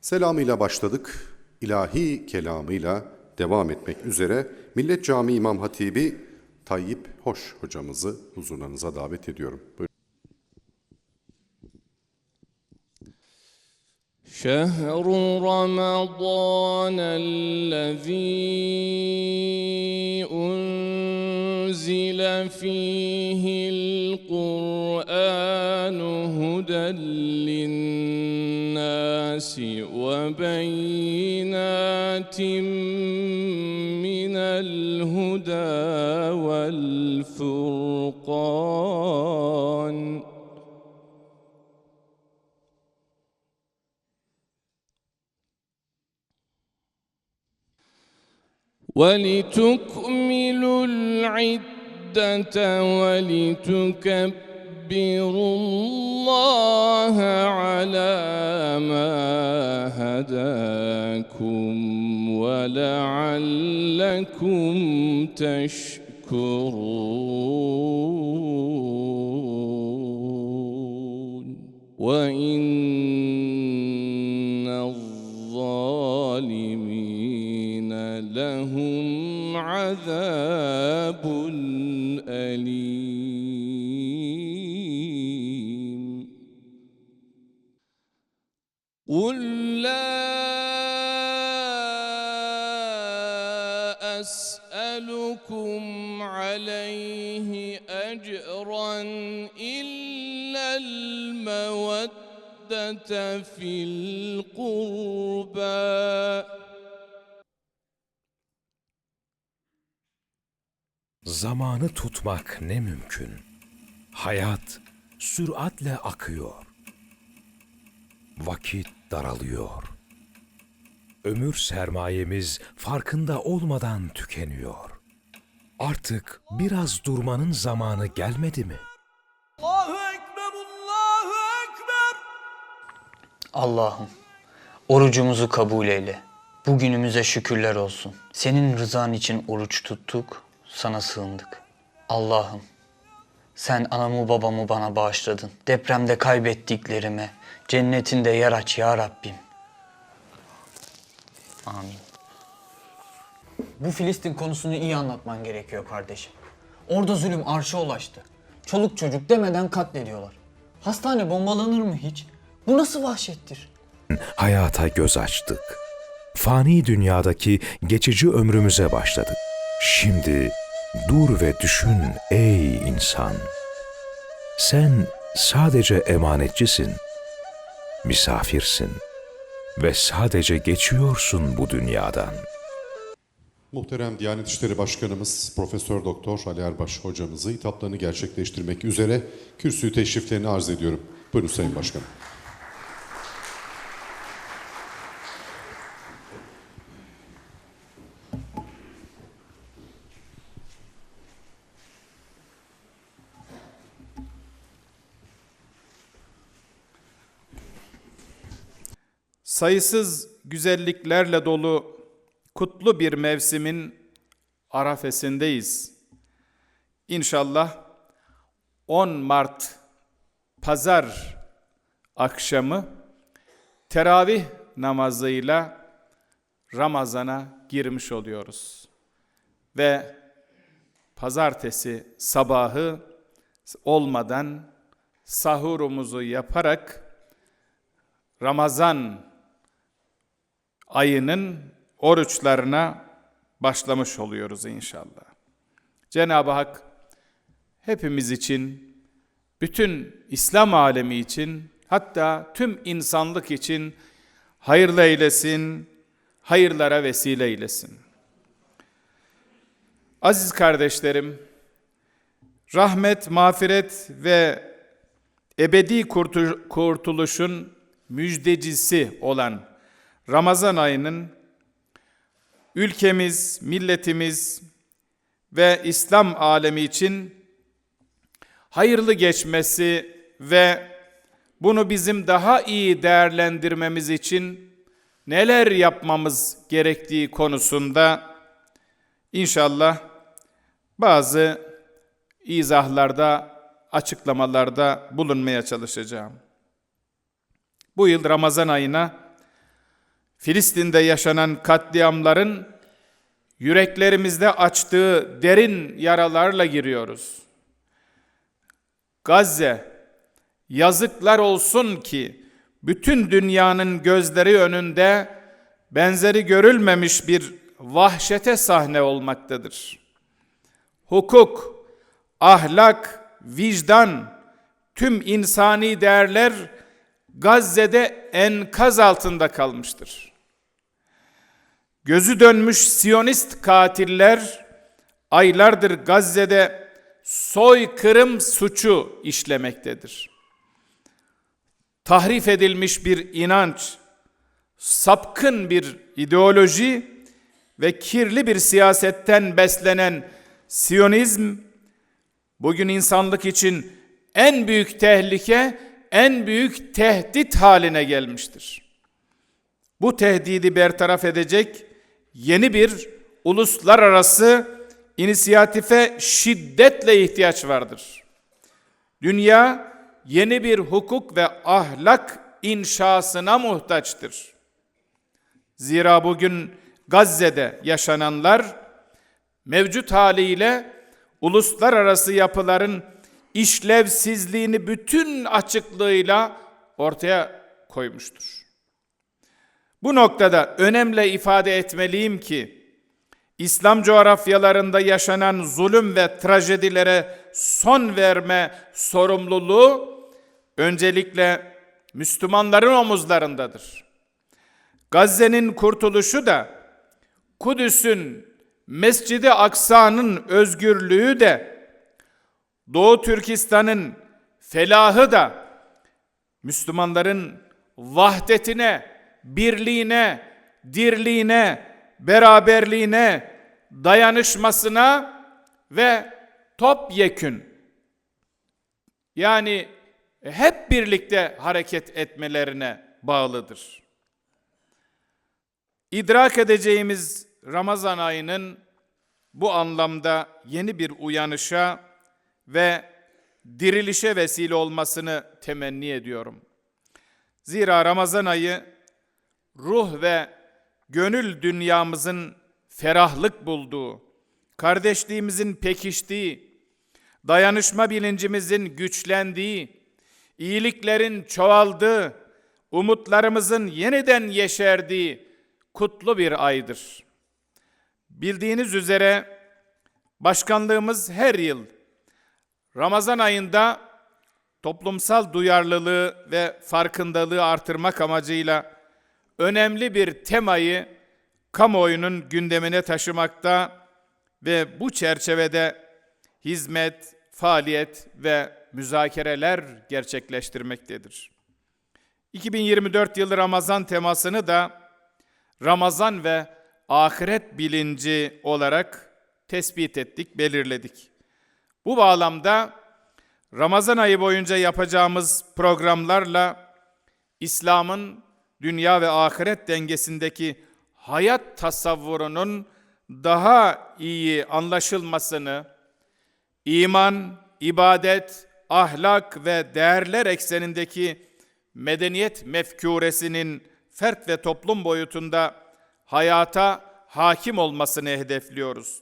Selamıyla başladık. İlahi kelamıyla devam etmek üzere Millet Camii İmam Hatibi Tayyip Hoş hocamızı huzurlarınıza davet ediyorum. Buyurun. شهر رمضان الذي أنزل فيه للناس وبينات من الهدى والفرقان. ولتكملوا العدة ولتكبروا الله على ما هداكم ولعلكم تشكرون. وإن قل لا أسألكم عليه أجرا إلا المودة في القربى Zamanı tutmak ne mümkün. Hayat süratle akıyor. Vakit daralıyor. Ömür sermayemiz farkında olmadan tükeniyor. Artık biraz durmanın zamanı gelmedi mi? Allahu Ekber, Allahu Ekber. Allah'ım orucumuzu kabul eyle. Bugünümüze şükürler olsun. Senin rızan için oruç tuttuk, sana sığındık. Allah'ım sen anamı babamı bana bağışladın. Depremde kaybettiklerime cennetinde yer aç ya Rabbim. Amin. Bu Filistin konusunu iyi anlatman gerekiyor kardeşim. Orada zulüm arşa ulaştı. Çoluk çocuk demeden katlediyorlar. Hastane bombalanır mı hiç? Bu nasıl vahşettir? Hayata göz açtık. Fani dünyadaki geçici ömrümüze başladık. Şimdi dur ve düşün ey insan. Sen sadece emanetçisin, misafirsin ve sadece geçiyorsun bu dünyadan. Muhterem Diyanet İşleri Başkanımız Profesör Doktor Ali Erbaş hocamızı hitaplarını gerçekleştirmek üzere kürsüyü teşriflerini arz ediyorum. Buyurun Sayın Başkanım. Sayısız güzelliklerle dolu kutlu bir mevsimin arafesindeyiz. İnşallah 10 Mart pazar akşamı teravih namazıyla Ramazan'a girmiş oluyoruz. Ve pazartesi sabahı olmadan sahurumuzu yaparak Ramazan ayının oruçlarına başlamış oluyoruz inşallah. Cenab-ı Hak hepimiz için, bütün İslam alemi için, hatta tüm insanlık için hayırlı eylesin, hayırlara vesile eylesin. Aziz kardeşlerim, rahmet, mağfiret ve ebedi kurtu- kurtuluşun müjdecisi olan Ramazan ayının ülkemiz, milletimiz ve İslam alemi için hayırlı geçmesi ve bunu bizim daha iyi değerlendirmemiz için neler yapmamız gerektiği konusunda inşallah bazı izahlarda, açıklamalarda bulunmaya çalışacağım. Bu yıl Ramazan ayına Filistin'de yaşanan katliamların yüreklerimizde açtığı derin yaralarla giriyoruz. Gazze, yazıklar olsun ki bütün dünyanın gözleri önünde benzeri görülmemiş bir vahşete sahne olmaktadır. Hukuk, ahlak, vicdan, tüm insani değerler Gazze'de enkaz altında kalmıştır. Gözü dönmüş Siyonist katiller aylardır Gazze'de soykırım suçu işlemektedir. Tahrif edilmiş bir inanç, sapkın bir ideoloji ve kirli bir siyasetten beslenen Siyonizm bugün insanlık için en büyük tehlike, en büyük tehdit haline gelmiştir. Bu tehdidi bertaraf edecek yeni bir uluslararası inisiyatife şiddetle ihtiyaç vardır. Dünya yeni bir hukuk ve ahlak inşasına muhtaçtır. Zira bugün Gazze'de yaşananlar mevcut haliyle uluslararası yapıların işlevsizliğini bütün açıklığıyla ortaya koymuştur. Bu noktada önemli ifade etmeliyim ki İslam coğrafyalarında yaşanan zulüm ve trajedilere son verme sorumluluğu öncelikle Müslümanların omuzlarındadır. Gazze'nin kurtuluşu da Kudüs'ün Mescid-i Aksa'nın özgürlüğü de Doğu Türkistan'ın felahı da Müslümanların vahdetine, birliğine, dirliğine, beraberliğine, dayanışmasına ve topyekün yani hep birlikte hareket etmelerine bağlıdır. İdrak edeceğimiz Ramazan ayının bu anlamda yeni bir uyanışa ve dirilişe vesile olmasını temenni ediyorum. Zira Ramazan ayı ruh ve gönül dünyamızın ferahlık bulduğu, kardeşliğimizin pekiştiği, dayanışma bilincimizin güçlendiği, iyiliklerin çoğaldığı, umutlarımızın yeniden yeşerdiği kutlu bir aydır. Bildiğiniz üzere başkanlığımız her yıl Ramazan ayında toplumsal duyarlılığı ve farkındalığı artırmak amacıyla önemli bir temayı kamuoyunun gündemine taşımakta ve bu çerçevede hizmet, faaliyet ve müzakereler gerçekleştirmektedir. 2024 yılı Ramazan temasını da Ramazan ve ahiret bilinci olarak tespit ettik, belirledik. Bu bağlamda Ramazan ayı boyunca yapacağımız programlarla İslam'ın dünya ve ahiret dengesindeki hayat tasavvurunun daha iyi anlaşılmasını, iman, ibadet, ahlak ve değerler eksenindeki medeniyet mefkuresinin fert ve toplum boyutunda hayata hakim olmasını hedefliyoruz.